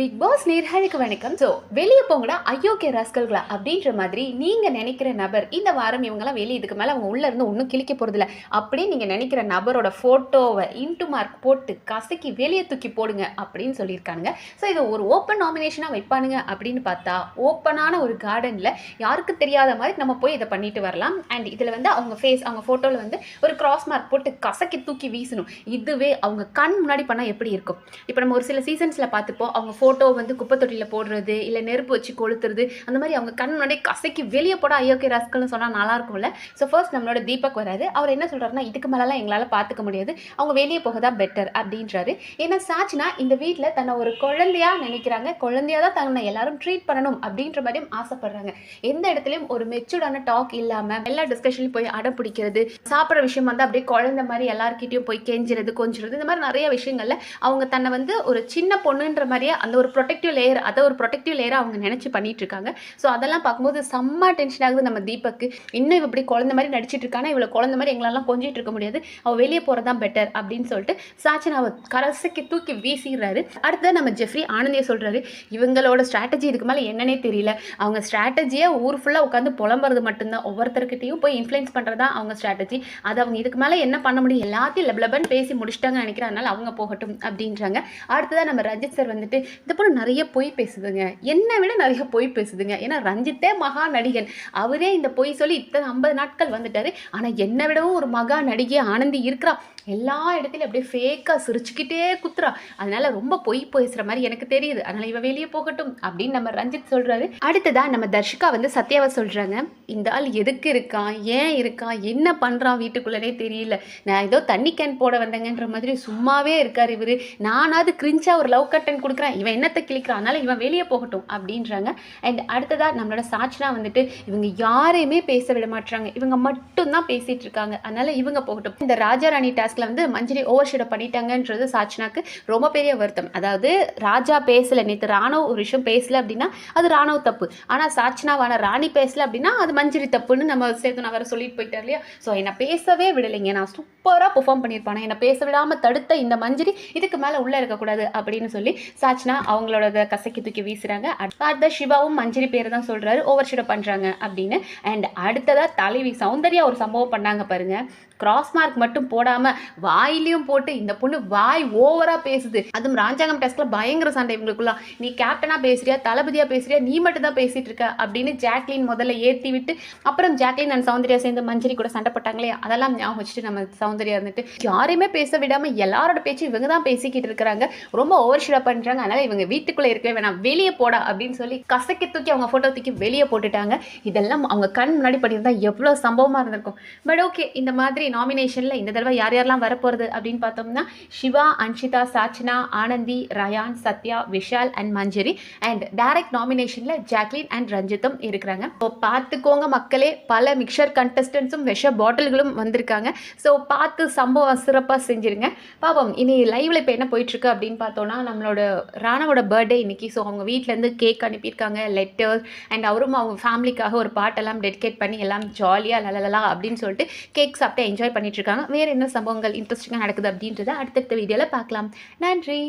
Big pass நேர்களுக்கு வணக்கம். So வெளியே போங்கடா அயோக்கிய ராஸ்கல்களா அப்படின்ற மாதிரி நீங்கள் நினைக்கிற நபர் இந்த வாரம் இவங்கெல்லாம் வெளியே இதுக்கு மேலே அவங்க உள்ளே இருந்து ஒன்றும் கிழிக்க போகிறதில்ல அப்படின்னு நீங்கள் நினைக்கிற நபரோட ஃபோட்டோவை இன்ட்டு மார்க் போட்டு கசக்கி வெளியே தூக்கி போடுங்க அப்படின்னு சொல்லியிருக்காங்க ஸோ இதை ஒரு ஓப்பன் நாமினேஷனாக வைப்பானுங்க அப்படின்னு பார்த்தா ஓப்பனான ஒரு கார்டனில் யாருக்கு தெரியாத மாதிரி நம்ம போய் இதை பண்ணிட்டு வரலாம். அண்ட் இதில் வந்து அவங்க ஃபேஸ் அவங்க ஃபோட்டோவில் வந்து ஒரு கிராஸ் மார்க் போட்டு கசக்கி தூக்கி வீசணும். இதுவே அவங்க கண் முன்னாடி பண்ணால் எப்படி இருக்கும்? இப்போ நம்ம ஒரு சில சீசன்ஸில் பார்த்துப்போம் அவங்க ஃபோட்டோ வந்து குப்பை தொட்டியில் போடுறது இல்லை நெருப்பு வச்சு கொளுத்துறது அந்த மாதிரி அவங்க கண் முன்னாடி கசக்கி வெளியே போட ஐயோக்கே ராஸ்கல்னு சொன்னால் நல்லா இருக்கும்ல. ஸோ ஃபர்ஸ்ட் நம்மளோட தீபக் வராது அவர் என்ன சொல்கிறாருன்னா இதுக்கு மேலெலாம் எங்களால் பார்த்துக்க முடியாது. அவங்க வெளியே போக தான் பெட்டர் அப்படின்றாரு. ஏன்னா சாட்சினா இந்த வீட்டில் தன்னை ஒரு குழந்தையா நினைக்கிறாங்க. குழந்தையா தான் தன்னை எல்லாரும் ட்ரீட் பண்ணணும் அப்படின்ற மாதிரியும் ஆசைப்படுறாங்க. எந்த இடத்துலையும் ஒரு மெச்சூர்டான டாக் இல்லாமல் எல்லா டிஸ்கஷன்லையும் போய் அடம் பிடிக்கிறது சாப்பிட்ற விஷயம் வந்து அப்படியே குழந்தை மாதிரி எல்லாருக்கிட்டையும் போய் கெஞ்சுறது கொஞ்சிறது இந்த மாதிரி நிறைய விஷயங்களில் அவங்க தன்னை வந்து ஒரு சின்ன பொண்ணுன்ற மாதிரியே அந்த ஒரு ப்ரொடெக்டிவ் லேயர் அதை ஒரு ப்ரொடெக்டிவ் லேயராக அவங்க நினச்சி பண்ணிகிட்ருக்காங்க இருக்காங்க ஸோ அதெல்லாம் பார்க்கும்போது செம்ம டென்ஷன் ஆகுது நம்ம தீபக்கு. இன்னும் இப்படி குழந்த மாதிரி நடிச்சிட்டு இருக்கானா இவ்வளோ குழந்த மாதிரி எங்களெல்லாம் கொஞ்சிட்டு இருக்க முடியாது. அவள் வெளியே போகிறது தான் பெட்டர் அப்படின்னு சொல்லிட்டு சாச்சனாவை கரசுக்கு தூக்கி வீசிடுறாரு. அடுத்தது நம்ம ஜெஃப்ரி ஆனந்தியை சொல்கிறாரு இவங்களோட ஸ்ட்ராட்டஜி இதுக்கு மேலே என்னன்னே தெரியல. அவங்க ஸ்ட்ராட்டஜியை ஊர் ஃபுல்லாக உட்காந்து புலம்புறது மட்டும்தான். ஒவ்வொருத்தர்கிட்டையும் போய் இன்ஃப்ளூயன்ஸ் பண்ணுறது தான் அவங்க ஸ்ட்ராட்டஜி அது அவங்க இதுக்கு மேலே என்ன பண்ண முடியும்? எல்லாத்தையும் லெப்லபன் பேசி முடிச்சிட்டாங்கன்னு நினைக்கிறேன் அதனால அவங்க போகட்டும் அப்படின்றாங்க. அடுத்ததாக நம்ம ரஜித் சார் வந்துட்டு இந்த பொண்ணு நிறைய பொய் பேசுதுங்க. என்னை விட நிறைய பொய் பேசுதுங்க. ஏன்னா ரஞ்சித்தே மகா நடிகன். அவரே இந்த பொய் சொல்லி இத்தனை ஐம்பது நாட்கள் வந்துட்டாரு. ஆனால் என்னை விடவும் ஒரு மகா நடிகை ஆனந்தி இருக்கிறா. எல்லா இடத்துலையும் அப்படியே ஃபேக்காக சிரிச்சுக்கிட்டே குத்துறா. அதனால ரொம்ப பொய் பேசுகிற மாதிரி எனக்கு தெரியுது. அதனால இவன் வெளியே போகட்டும் அப்படின்னு நம்ம ரஞ்சித் சொல்கிறாரு அடுத்ததாக நம்ம தர்ஷிகா வந்து சத்யாவை சொல்கிறாங்க இந்த ஆள் எதுக்கு இருக்கான் ஏன் இருக்கான் என்ன பண்ணுறான் வீட்டுக்குள்ளனே தெரியல. நான் ஏதோ தண்ணி கேன் போட வந்தேங்கன்ற மாதிரி சும்மாவே இருக்கார் இவர். நானாவது கிரிஞ்சாக ஒரு லவ் கட்டன் கொடுக்குறேன். இவன் என்னத்தை கிளிக்கிறான் அதனால் இவன் வெளியே போகட்டும் அப்படின்றாங்க. அண்ட் அடுத்ததாக நம்மளோட சாட்சினா வந்துட்டு இவங்க யாரையுமே பேச விட மாட்டாங்க இவங்க மட்டும்தான் பேசிட்டு இருக்காங்க. அதனால இவங்க போகட்டும். இந்த ராஜா ராணி டாஸ்க்ல வந்து மஞ்சரி ஓவர் ஷீட் பண்ணிட்டாங்கன்றது சாட்சினாக்கு ரொம்ப பெரிய வருத்தம். அதாவது ராஜா பேசல. நேற்று ராணுவ ஒரு விஷயம் பேசல அப்படின்னா அது ராணுவ தப்பு. ஆனால் சாட்சினாவான ராணி பேசல அப்படின்னா அது மஞ்சரி தப்புன்னு நம்ம சேர்த்து நான் வேற சொல்லிட்டு போயிட்டார் இல்லையா? ஸோ என்னை பேசவே விடலைங்க. நான் சூப்பராக பெர்ஃபார்ம் பண்ணியிருப்பானே. என்னை பேச விடாமல் தடுத்த இந்த மஞ்சரி இதுக்கு மேலே உள்ளே இருக்கக்கூடாது அப்படின்னு சொல்லி சாட்சினா அவங்களோட இதை கசக்கி தூக்கி வீசுறாங்க. அடுத்த சிவாவும் மஞ்சரி பேர் தான் சொல்றாரு. ஓவர் ஷூட் பண்ணுறாங்க அப்படின்னு. அண்ட் அடுத்ததாக தலைவி சௌந்தர்யா ஒரு சம்பவம் பண்ணாங்க பாருங்க. கிராஸ் மார்க் மட்டும் போடாம வாயிலையும் போட்டு இந்த பொண்ணு வாய் ஓவரா பேசுது. அதுவும் ராஜாங்கம் டெஸ்ட்ல பயங்கர சண்டை இவங்களுக்குள்ள. நீ கேப்டனா பேசுறியா? தளபதியா பேசுறியா? நீ மட்டும் தான் பேசிட்டு இருக்க அப்படின்னு ஜாக்லின் முதல்ல ஏத்தி விட்டு அப்புறம் ஜாக்லின் அண்ட் சௌந்தர்யா சேர்ந்து மஞ்சரி கூட சண்டை போட்டாங்களே அதெல்லாம் ஞாபகம் வச்சுட்டு நம்ம சௌந்தர்யா இருந்துட்டு யாரையுமே பேச விடாம எல்லாரோட பேச்சு இவங்க தான் பேசிக்கிட்டு இருக்கிறாங்க. ரொம்ப ஓவர் ஷீடா பண்றாங்க. அதனால இவங்க வீட்டுக்குள்ளே இருக்கவே வேணாம் வெளியே போடா அப்படின்னு சொல்லி கசக்கி தூக்கி அவங்க போட்டோ தூக்கி வெளியே போட்டுட்டாங்க. இதெல்லாம் அவங்க கண் முன்னாடி பண்ணியிருந்தா எவ்வளோ சம்பவமா இருந்திருக்கும். பட் ஓகே இந்த மாதிரி நாமினேஷனில் இந்த தடவை யார் யாரெல்லாம் வரப்போகிறது அப்படின்னு பார்த்தோம்னா Siva Anshitha Sachana Anandhi Rayan Sathya Vishal and Manjari. And direct நாமினேஷனில் Jacqueline and ரஞ்சித்தும் இருக்கிறாங்க. ஸோ பார்த்துக்கோங்க மக்களே பல மிக்சர் கண்டஸ்டன்ஸும் விஷ பாட்டில்களும் வந்திருக்காங்க. ஸோ பார்த்து சம்பவம் சிறப்பாக செஞ்சிருங்க. பாப்போம் இனி லைவ்ல இப்போ என்ன போயிட்டுருக்கு அப்படின்னு பார்த்தோன்னா நம்மளோட ராணாவோட பர்த்டே இன்றைக்கி ஸோ அவங்க வீட்டிலேருந்து கேக் அனுப்பியிருக்காங்க லெட்டர் அண்ட் அவரும் அவங்க ஃபேமிலிக்காக ஒரு பாட்டெல்லாம் டெடிகேட் பண்ணி எல்லாம் ஜாலியாக லலலலா அப்படின்னு சொல்லிட்டு கேக் சாப்பிட்டு என்ஜாய் பண்ணிட்டு இருக்காங்க. வேறு என்ன சம்பவங்கள் இன்ட்ரெஸ்டிங்காக நடக்குது அப்படின்றத அடுத்தடுத்த வீடியோவில் பார்க்கலாம். நன்றி.